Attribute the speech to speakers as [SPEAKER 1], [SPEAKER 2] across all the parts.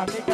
[SPEAKER 1] আমি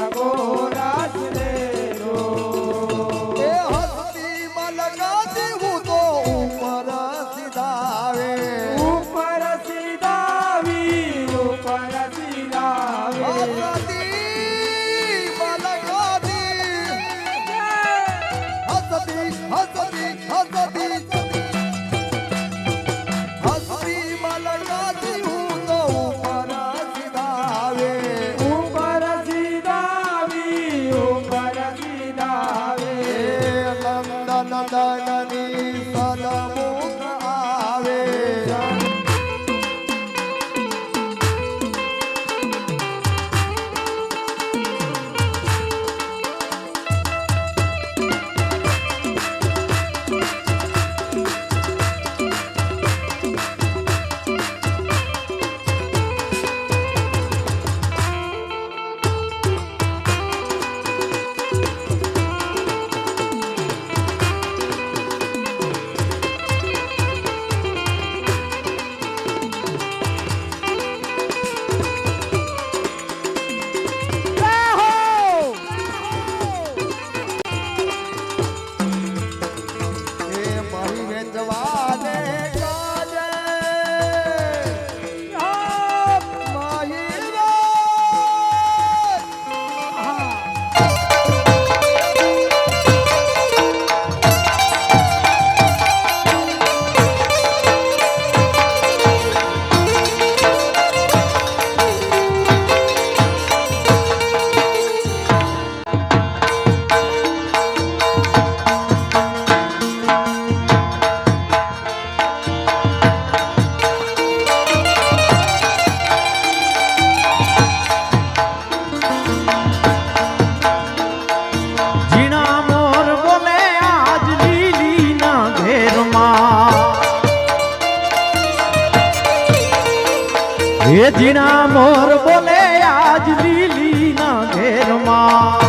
[SPEAKER 2] હે
[SPEAKER 1] જીના મોર
[SPEAKER 3] બોલે આજ લીલી ના ઘેરમાં.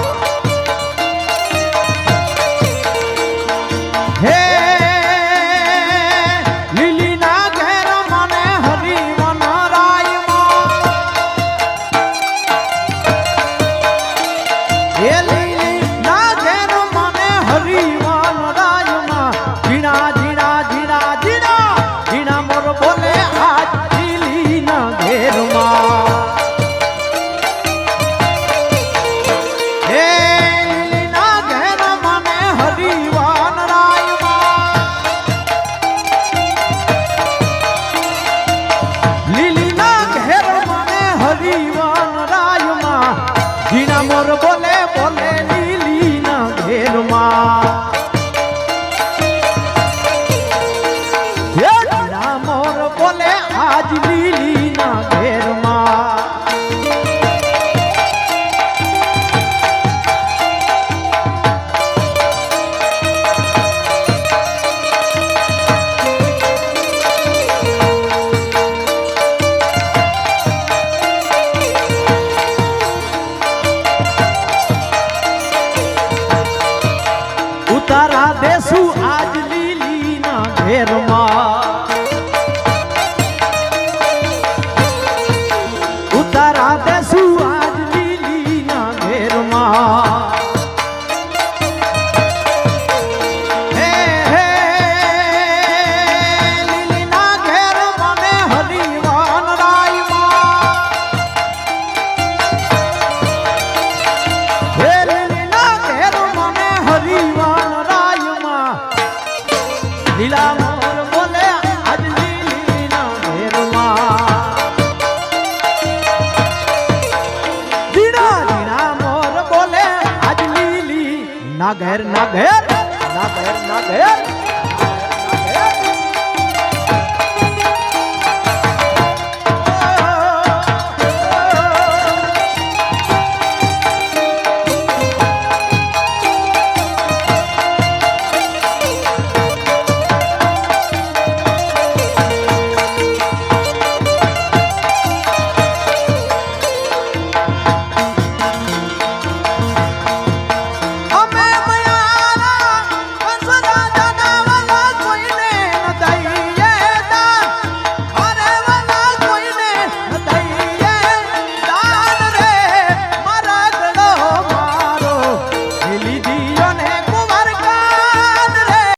[SPEAKER 3] de Lili. ના ઘેર ના ઘેર ના ઘેર ના ઘેર.